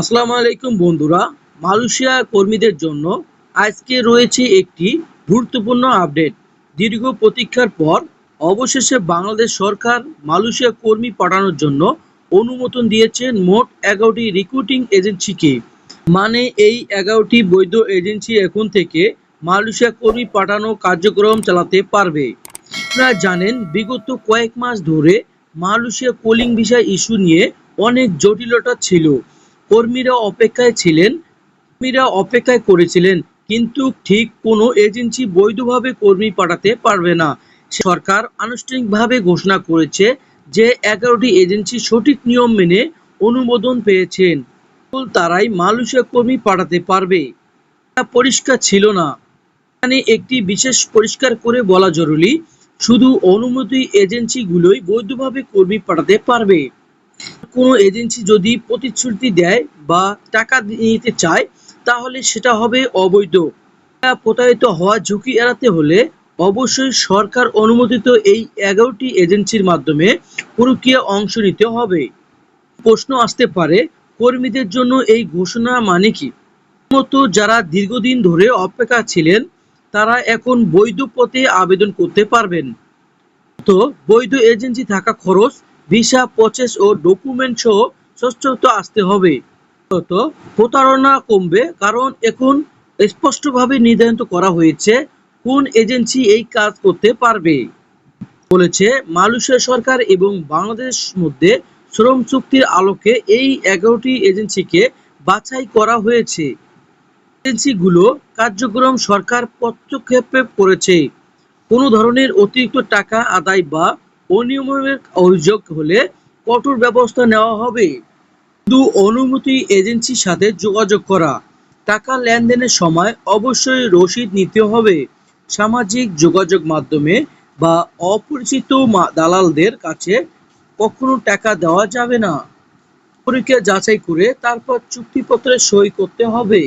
আসসালামু আলাইকুম বন্ধুরা। মালয়েশিয়া কর্মীদের জন্য আজকে রয়েছে একটি গুরুত্বপূর্ণ আপডেট। দীর্ঘ প্রতীক্ষার পর অবশেষে বাংলাদেশ সরকার মালয়েশিয়া কর্মী পাঠানোর জন্য অনুমোদন দিয়েছেন মোট এগারোটি রিক্রুটিং এজেন্সিকে মানে এই এগারোটি বৈধ এজেন্সি এখন থেকে মালয়েশিয়া কর্মী পাঠানো কার্যক্রম চালাতে পারবে। আপনারা জানেন, বিগত কয়েক মাস ধরে মালয়েশিয়া কোলিং ভিসা ইস্যু নিয়ে অনেক জটিলতা ছিল। কর্মীরা অপেক্ষায় ছিলেন, কর্মীরা অপেক্ষায় করেছিলেন, কিন্তু ঠিক কোনো এজেন্সি বৈধভাবে কর্মী পাঠাতে পারবে না। সরকার আনুষ্ঠানিকভাবে ঘোষণা করেছে যে এগারোটি এজেন্সি সঠিক নিয়ম মেনে অনুমোদন পেয়েছেন। তারাই মালয়েশিয়া কর্মী পাঠাতে পারবে। পরিষ্কার ছিল না। এখানে একটি বিশেষ পরিষ্কার করে বলা জরুরি, শুধু অনুমতি এজেন্সিগুলোই বৈধভাবে কর্মী পাঠাতে পারবে। কোনো এজেন্সি যদি প্রতিশ্রুতি দেয় বা টাকা নিতে চায়, তাহলে সেটা হবে অবৈধ। প্রতারিত হওয়ার ঝুঁকি এড়াতে হলে অবশ্যই সরকার অনুমোদিত এই এগারোটি এজেন্সির মাধ্যমে প্রক্রিয়া অংশ নিতে হবে। প্রশ্ন আসতে পারে, কর্মীদের জন্য এই ঘোষণা মানে কি? মতো যারা দীর্ঘদিন ধরে অপেক্ষা ছিলেন, তারা এখন বৈধ পথে আবেদন করতে পারবেন। তো বৈধ এজেন্সি থাকা খরচ ভিসা, প্রসেস ও ডকুমেন্ট সহ স্বচ্ছতা আসতে হবে। প্রতারণা কমবে, কারণ এখন স্পষ্টভাবে নির্ধারিত করা হয়েছে কোন এজেন্সি এই কাজ করতে পারবে। বলেছে, মালয়েশিয়া সরকার এবং বাংলাদেশ মধ্যে শ্রম চুক্তির আলোকে এই এগারোটি এজেন্সিকে বাছাই করা হয়েছে। এজেন্সিগুলো কার্যক্রম সরকার পদক্ষেপ করেছে। কোনো ধরনের অতিরিক্ত টাকা আদায় বা অনিয়মের অভিযোগ হলে কঠোর ব্যবস্থা নেওয়া হবে। শুধু অনুমতি এজেন্সির সাথে যোগাযোগ করা। টাকা লেনদেনের সময় অবশ্যই রসিদ নিতে হবে। সামাজিক যোগাযোগ মাধ্যমে বা অপরিচিত দালালদের কাছে কখনো টাকা দেওয়া যাবে না। পরীক্ষা যাচাই করে তারপর চুক্তিপত্রে সই করতে হবে।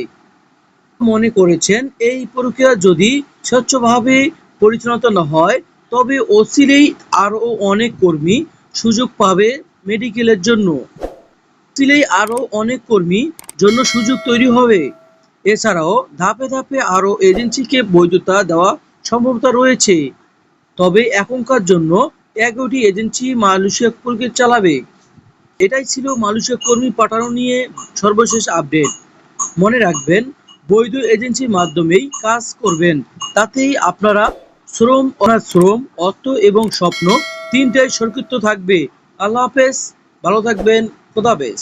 মনে করেছেন, এই প্রক্রিয়া যদি স্বচ্ছভাবে পরিচালিত না হয় তবে অচিরেই আরও অনেক কর্মী সুযোগ পাবে মেডিকেলের জন্য। অচিরেই আরও অনেক কর্মী জন্য সুযোগ তৈরি হবে। এছাড়াও ধাপে ধাপে আরও এজেন্সিকে বৈধতা দেওয়া সম্ভবতা রয়েছে। তবে এখনকার জন্য এগারোটি এজেন্সি মালয়েশিয়া প্রক্রিয়া চালাবে। এটাই ছিল মালয়েশিয়া কর্মী পাঠানো নিয়ে সর্বশেষ আপডেট। মনে রাখবেন, বৈধ এজেন্সির মাধ্যমেই কাজ করবেন। তাতেই আপনারা শ্রম শ্রম অর্থ এবং স্বপ্ন তিনটাই সংক্ষিপ্ত থাকবে। আল্লাহ হাফেজ ভালো থাকবেন খোদাফেজ